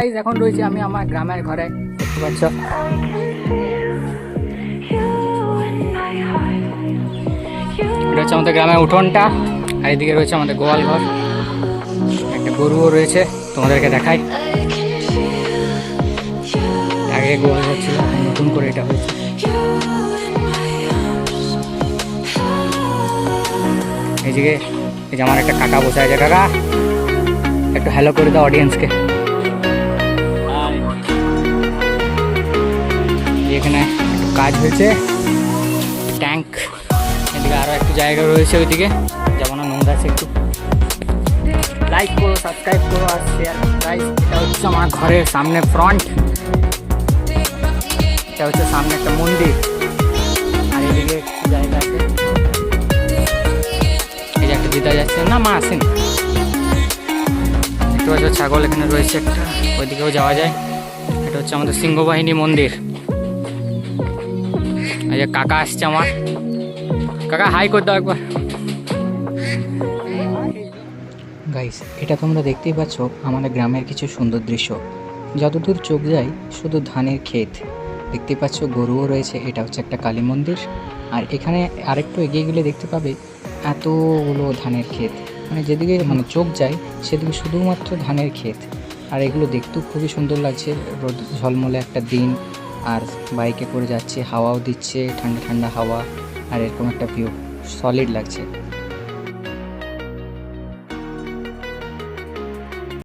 Guys এখন রয়েছে আমি আমার গ্রামের ঘরে, দেখতে পাচ্ছ? এটা হচ্ছে আমাদের গ্রামের উঠোনটা, আর এদিকে রয়েছে আমাদের গোয়াল ঘর। একটা গরুও রয়েছে, তোমাদেরকে দেখাই। আগে গোয়াল ঘর ছিল নতুন করে এটা হয়েছে। এইদিকে এই যে আমার একটা কাকা বসে আছে, কাকা। একটু হ্যালো করে দাও অডিয়েন্সকে এখানে কাজ হয়েছে। ট্যাঙ্ক এদিকে আরও একটু জায়গা রয়েছে ওইদিকে। যেমন নোংরা আছে একটু। লাইক করো সাবস্ক্রাইব করো আর শেয়ার গাইস এটা হচ্ছে আমার ঘরের সামনে ফ্রন্ট এটা হচ্ছে সামনে একটা মন্দির। আর এদিকে জায়গা আছে। এই যে একটা দিদা যাচ্ছে। না, মা আসেন। ছাগল এখানে রয়েছে একটা। ওইদিকেও যাওয়া যায়। এটা হচ্ছে আমাদের সিংহবাহিনী মন্দির। কাকা আসছে আমার। কাকা হাই একবার। গাইস এটা তোমরা দেখতেই পাচ্ছ আমাদের গ্রামের কিছু সুন্দর দৃশ্য। যতদূর চোখ যায়, শুধু ধানের ক্ষেত। দেখতেই পাচ্ছ গরুও রয়েছে, এটা হচ্ছে একটা কালী মন্দির। আর এখানে আরেকটু এগিয়ে গেলে দেখতে পাবে এতগুলো ধানের ক্ষেত। মানে যেদিকে মানে চোখ যায়, সেদিকে শুধুমাত্র ধানের ক্ষেত। আর এগুলো দেখতেও খুবই সুন্দর লাগছে। রোদ ঝলমলে একটা দিন। আর বাইকে করে যাচ্ছে, হাওয়াও দিচ্ছে, ঠান্ডা ঠান্ডা হাওয়া, আর এরকম একটা ভিউ সলিড লাগছে।